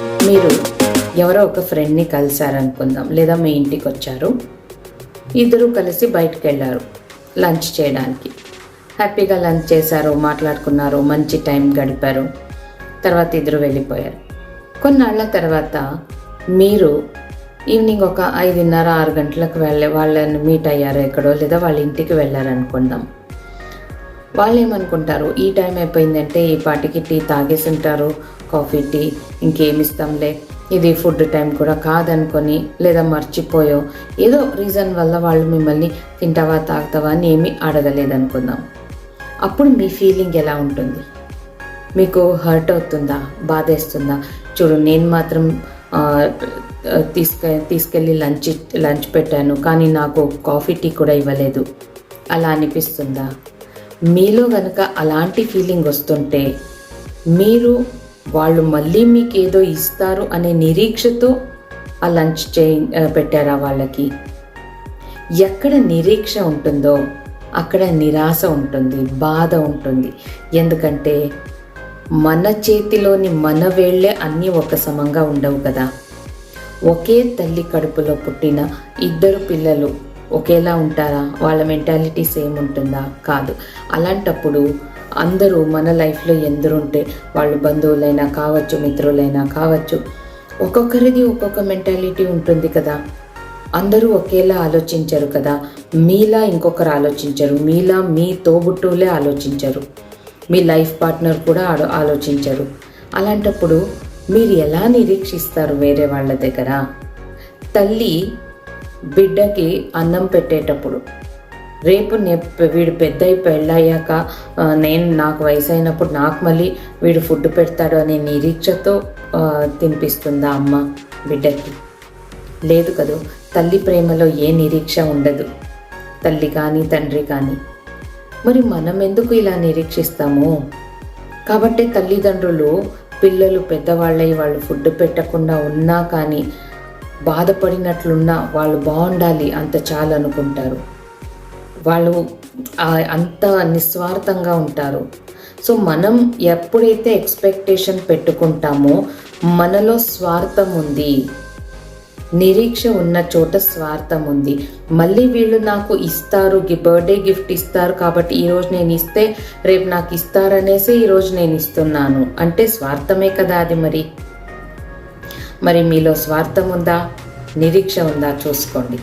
మీరు ఎవరో ఒక ఫ్రెండ్ని కలిశారనుకుందాం లేదా మీ ఇంటికి వచ్చారు. ఇద్దరు కలిసి బయటకు వెళ్ళారు లంచ్ చేయడానికి. హ్యాపీగా లంచ్ చేశారు మాట్లాడుకున్నారు మంచి టైం గడిపారు. తర్వాత ఇద్దరు వెళ్ళిపోయారు. కొన్నాళ్ళ తర్వాత మీరు ఈవినింగ్ ఒక ఐదున్నర ఆరు గంటలకు వెళ్ళే వాళ్ళని మీట్ అయ్యారు ఎక్కడో లేదా వాళ్ళ ఇంటికి వెళ్ళారనుకుందాం. వాళ్ళు ఏమనుకుంటారు ఈ టైం అయిపోయిందంటే ఈ పాటికి టీ తాగేసి ఉంటారు కాఫీ టీ ఇంకేమిస్తాంలే. ఇది ఫుడ్ టైం కూడా కాదనుకొని లేదా మర్చిపోయో ఏదో రీజన్ వల్ల వాళ్ళు మిమ్మల్ని తింటావా తాగుతావా అని ఏమీ అడగలేదనుకుందాం. అప్పుడు మీ ఫీలింగ్ ఎలా ఉంటుంది? మీకు హర్ట్ అవుతుందా? బాధేస్తుందా? చూడు నేను మాత్రం ఆ, తీసుకె తీసుకెళ్ళి లంచ్ లంచ్ పెట్టాను కానీ నాకు కాఫీ టీ కూడా ఇవ్వలేదు. అలా అనిపిస్తుందా? మీలో గనక అలాంటి ఫీలింగ్ వస్తుంటే మీరు వాళ్ళు మళ్ళీ మీకు ఏదో ఇస్తారు అనే నిరీక్షతో ఆ లంచ్ చే పెట్టారా వాళ్ళకి? ఎక్కడ నిరీక్ష ఉంటుందో అక్కడ నిరాశ ఉంటుంది బాధ ఉంటుంది. ఎందుకంటే మన చేతిలోని మన వేళ్ళే అన్నీ ఒక సమంగా ఉండవు కదా. ఒకే తల్లి కడుపులో పుట్టిన ఇద్దరు పిల్లలు ఒకేలా ఉంటారా? వాళ్ళ మెంటాలిటీ సేమ్ ఉంటుందా? కాదు. అలాంటప్పుడు అందరూ మన లైఫ్లో ఎందరుంటే వాళ్ళు బంధువులైనా కావచ్చు మిత్రులైనా కావచ్చు ఒక్కొక్కరిది ఒక్కొక్క మెంటాలిటీ ఉంటుంది కదా. అందరూ ఒకేలా ఆలోచించరు కదా. మీలా ఇంకొకరు ఆలోచించరు. మీలా మీ తోబుట్టువులే ఆలోచించరు. మీ లైఫ్ పార్ట్నర్ కూడా ఆలో ఆలోచించరు. అలాంటప్పుడు మీరు ఎలా నిరీక్షిస్తారు వేరే వాళ్ళ దగ్గర? తల్లి బిడ్డకి అన్నం పెట్టేటప్పుడు. రేపు నే వీడు పెద్ద పెళ్ళయ్యాక నేను నాకు వయసు అయినప్పుడు నాకు మళ్ళీ వీడు ఫుడ్ పెడతాడు అనే నిరీక్షతో తినిపిస్తుందా అమ్మ బిడ్డకి? లేదు కదూ తల్లి ప్రేమలో ఏ నిరీక్ష ఉండదు. తల్లి కానీ తండ్రి కానీ. మరి మనం ఎందుకు ఇలా నిరీక్షిస్తాము? కాబట్టి తల్లిదండ్రులు పిల్లలు పెద్దవాళ్ళై వాళ్ళు ఫుడ్ పెట్టకుండా ఉన్నా కానీ బాధపడినట్లున్నా వాళ్ళు బాగుండాలి అంత చాలు అనుకుంటారు. వాళ్ళు అంత నిస్వార్థంగా ఉంటారు. సో మనం ఎప్పుడైతే ఎక్స్పెక్టేషన్ పెట్టుకుంటామో మనలో స్వార్థం ఉంది. నిరీక్ష ఉన్న చోట స్వార్థం ఉంది. మళ్ళీ వీళ్ళు నాకు ఇస్తారు బర్త్డే గిఫ్ట్ ఇస్తారు కాబట్టి ఈరోజు నేను ఇస్తే రేపు నాకు ఇస్తారనేసి ఈరోజు నేను ఇస్తున్నాను. అంటే స్వార్థమే కదా అది మరి. మరి మీలో స్వార్థం ఉందా? నిరీక్ష ఉందా? చూసుకోండి.